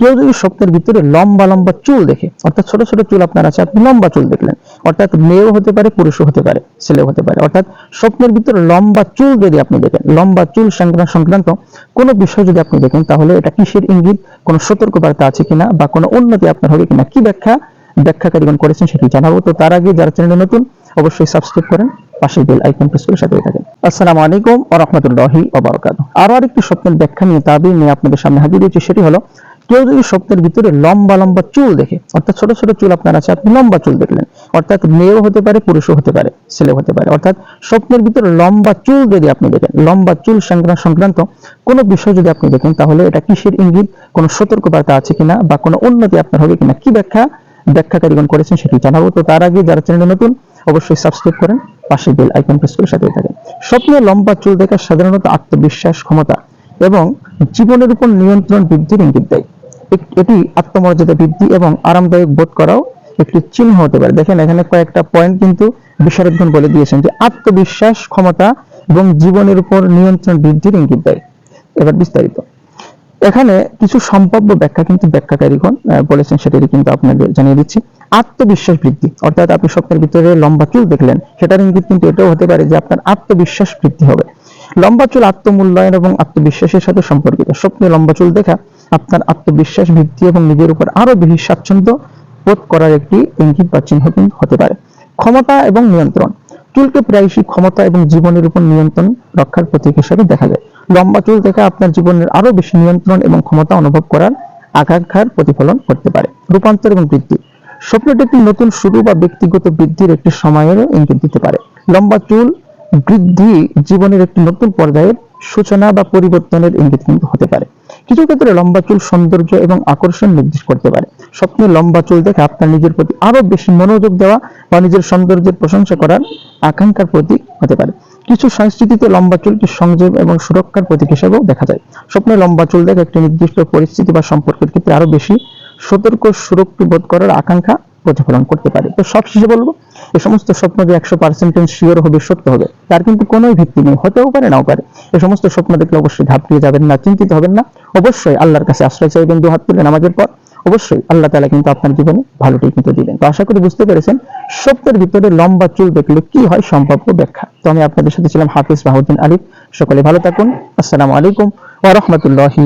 কেউ যদি স্বপ্নের ভিতরে লম্বা লম্বা চুল দেখে, অর্থাৎ ছোট ছোট চুল আপনার আছে, আপনি লম্বা চুল দেখলেন, অর্থাৎ মেয়েও হতে পারে, পুরুষও হতে পারে, ছেলেও হতে পারে, অর্থাৎ স্বপ্নের ভিতরে লম্বা চুল যদি আপনি দেখেন, লম্বা চুল সংক্রান্ত সংক্রান্ত কোনো বিষয় যদি আপনি দেখেন, তাহলে এটা কিসের ইঙ্গিত? কোনো সতর্কবার্তা আছে কিনা বা কোনো উন্নতি আপনার হবে কিনা? কি ব্যাখ্যা? ব্যাখ্যাকারীগণ করেছেন সেটি জানাব। তো তার আগে যারা চ্যানেলে নতুন, অবশ্যই সাবস্ক্রাইব করেন পাশে বেল আইকন প্রেস করে সাথে থাকেন। আসসালামু আলাইকুম ওয়া রাহমাতুল্লাহি ওয়া বারাকাতুহু। আরও আরেকটি স্বপ্নের ব্যাখ্যা নিয়ে তাবির নিয়ে আপনাদের সামনে হাজির হয়েছি, সেটি হলো কেউ যদি স্বপ্নের ভিতরে লম্বা লম্বা চুল দেখে, অর্থাৎ ছোট ছোট চুল আপনার আছে, আপনি লম্বা চুল দেখলেন, অর্থাৎ মেয়েও হতে পারে, পুরুষও হতে পারে, ছেলেও হতে পারে, অর্থাৎ স্বপ্নের ভিতরে লম্বা চুল যদি আপনি দেখেন, লম্বা চুল সংক্রান্ত সংক্রান্ত কোনো বিষয় যদি আপনি দেখেন, তাহলে এটা কিসের ইঙ্গিত? কোনো সতর্কবার্তা আছে কিনা বা কোনো উন্নতি আপনার হবে কিনা? কি ব্যাখ্যা? ব্যাখ্যাকারীগণ করেছেন সেটি জানাব। তো তার আগে যারা চ্যানেলে নতুন, অবশ্যই সাবস্ক্রাইব করেন, পাশে বেল আইকন প্রেস করে সাথে থাকেন। স্বপ্নে লম্বা চুল দেখা সাধারণত আত্মবিশ্বাস, ক্ষমতা এবং জীবনের উপর নিয়ন্ত্রণ বৃদ্ধির ইঙ্গিত দেয়। এটি আত্মমর্যাদা বৃদ্ধি এবং আরামদায়ক বোধ করাও একটি চিহ্ন হতে পারে। দেখেন, এখানে কয়েকটা পয়েন্ট কিন্তু বিশারদগণ বলে দিয়েছেন যে আত্মবিশ্বাস, ক্ষমতা এবং জীবনের উপর নিয়ন্ত্রণ বৃদ্ধির ইঙ্গিত দেয়। এবার বিস্তারিত। এখানে কিছু সম্ভাব্য ব্যাখ্যা কিন্তু ব্যাখ্যাকারীগণ বলেছেন, সেটারই কিন্তু আপনাদের জানিয়ে দিচ্ছি। আত্মবিশ্বাস বৃদ্ধি, অর্থাৎ আপনি স্বপ্নের ভিতরে লম্বা চুল দেখলেন, সেটার ইঙ্গিত কিন্তু এটাও হতে পারে যে আপনার আত্মবিশ্বাস বৃদ্ধি হবে। লম্বা চুল আত্মমূল্যায়ন এবং আত্মবিশ্বাসের সাথে সম্পর্কিত। স্বপ্নে লম্বা চুল দেখা আপনার আত্মবিশ্বাস, ভিত্তি এবং নিজের উপর আরও বেশি স্বাচ্ছন্দ্য বোধ করার একটি ইঙ্গিত বা চিহ্ন কিন্তু হতে পারে। ক্ষমতা এবং নিয়ন্ত্রণ। চুলকে প্রায়শই ক্ষমতা এবং জীবনের উপর নিয়ন্ত্রণ রক্ষার প্রতীক হিসেবে দেখা যায়। লম্বা চুল থেকে আপনার জীবনের আরও বেশি নিয়ন্ত্রণ এবং ক্ষমতা অনুভব করার আকাঙ্ক্ষার প্রতিফলন করতে পারে। রূপান্তর এবং বৃদ্ধি। স্বপ্নটি একটি নতুন শুরু বা ব্যক্তিগত বৃদ্ধির একটি সময়ের ইঙ্গিত দিতে পারে। লম্বা চুল বৃদ্ধি জীবনের একটি নতুন পর্যায়ের সূচনা বা পরিবর্তনের ইঙ্গিত কিন্তু হতে পারে। কিছু ক্ষেত্রে লম্বা চুল সৌন্দর্য এবং আকর্ষণ নির্দেশ করতে পারে। স্বপ্নে লম্বা চুল দেখে আপনার নিজের প্রতি আরও বেশি মনোযোগ দেওয়া বা নিজের সৌন্দর্যের প্রশংসা করার আকাঙ্ক্ষার প্রতীক হতে পারে। কিছু সংস্কৃতিতে লম্বা চুলকে সংযম এবং সুরক্ষার প্রতীক হিসেবেও দেখা যায়। স্বপ্নে লম্বা চুল দেখে একটি নির্দিষ্ট পরিস্থিতি বা সম্পর্কের ক্ষেত্রে আরও বেশি সতর্ক সুরক্ষিত বোধ করার আকাঙ্ক্ষা প্রতিফলন করতে পারে। তো সব শেষে বলব এই সমস্ত স্বপ্ন যে একশো পার্সেন্টেজ শিওর হবে, সত্য হবে। তার কিন্তু কোনো ভিত্তি নেই, হতেও পারে, নাও পারে। এই সমস্ত স্বপ্ন দেখলে অবশ্যই ঘাবড়িয়ে যাবেন না, চিন্তিত হবেন না। অবশ্যই আল্লাহর কাছে আশ্রয় চাইবেন দু হাত তুলে নামাজের পর। অবশ্যই আল্লাহ তালা কিন্তু আপনার জীবনে ভালোটাই কিন্তু দিবেন। তো আশা করি বুঝতে পেরেছেন স্বপ্নের ভিতরে লম্বা চুল দেখলে কি হয় সম্ভাব্য ব্যাখ্যা। তো আমি আপনাদের সাথে ছিলাম হাফিজ বাহুদ্দিন আলিফ। সকলে ভালো থাকুন। আসসালামু আলাইকুম ওয়া রাহমাতুল্লাহি